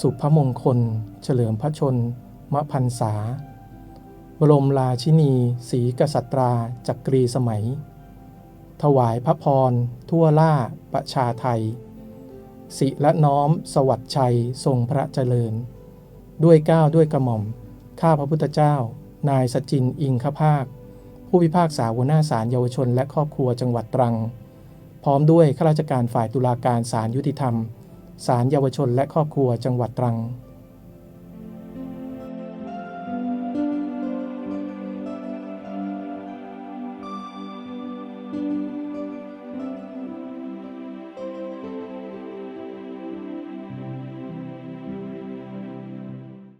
สุพมงคล เฉลิมพระชนมพันษา บรมราชินีศรีกษัตราจักรีสมัย ถวายพระพร ทั่วล่าประชาไทย สิและน้อมสวัสดิ์ชัยทรงพระเจริญ ด้วยเก้าวด้วยกระหม่อม ข้าพระพุทธเจ้า นายสจินอิงคภาค ผู้พิพากษาหัวหน้าศาลเยาวชนและครอบครัวจังหวัดตรัง พร้อมด้วยข้าราชการฝ่ายตุลาการศาลยุติธรรม ศาลเยาวชนและครอบครัวจังหวัดตรัง